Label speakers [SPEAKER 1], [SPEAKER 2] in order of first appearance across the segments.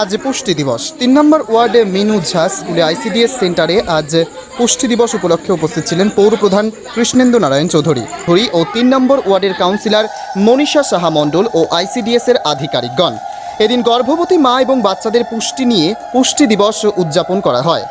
[SPEAKER 1] আজ পুষ্টি দিবস। তিন নম্বর ওয়ার্ডে মিনু ঝা স্কুলে আইসিডিএস সেন্টারে আজ পুষ্টি দিবস উপলক্ষে উপস্থিত ছিলেন পৌর প্রধান কৃষ্ণেন্দু নারায়ণ চৌধুরী। হরি ও তিন নম্বর ওয়ার্ডের কাউন্সিলর মনীষা সাহা মণ্ডল ও আইসিডিএস এর আধিকারিকগণ। এদিন গর্ভবতী মা এবং বাচ্চাদের পুষ্টি নিয়ে পুষ্টি দিবস উদযাপন করা হয়।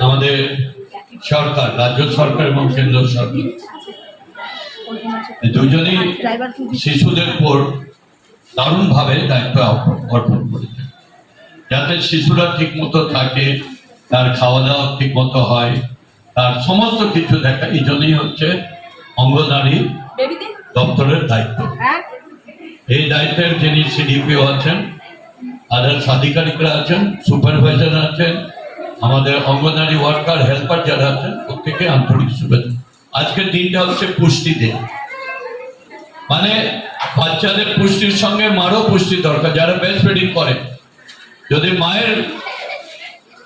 [SPEAKER 2] আমাদের সরকার রাজ্য সরকার এবং কেন্দ্র সরকার। দুজনেই শিশুদের উপর দারুণভাবে দায়িত্ব অর্পণ করেছে যাতে শিশুরা ঠিক মতো থাকে তার খাওয়া দাওয়া ঠিক মতো হয় তার সমস্ত কিছু দেখা এই জন্যই হচ্ছে অঙ্গনারী দপ্তরের দায়িত্ব। এই দায়িত্বের যিনি সিডিপিও আছেন আদার্স আধিকারিকরা আছেন সুপারভাইজার আছেন আমাদের অঙ্গনারী ওয়ার্কার হেল্পার যারা আছেন প্রত্যেকে আন্তরিক শুভেচ্ছা। আজকের দিনটা হচ্ছে পুষ্টি দিন। মানে বাচ্চাদের পুষ্টির সঙ্গে মারও পুষ্টি দরকার যারা ব্রেস্ট ফিডিং করে। যদি মায়ের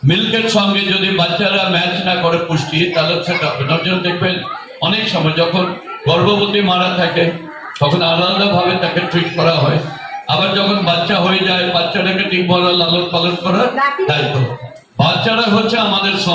[SPEAKER 2] মিল্কের সঙ্গে যদি বাচ্চারা ম্যাচ না করে পুষ্টি তাহলে সেটা হবে না জন্য দেখবেন অনেক সময় যখন গর্ভবতী মারা থাকে তখন আলাদা ভাবে তাকে ট্রিট করা হয়। আবার যখন বাচ্চা হয়ে যায় বাচ্চাটাকে ঠিক ভাবে লালন পালন করার দায়িত্ব। বাচ্চারা হচ্ছে আমাদের সম-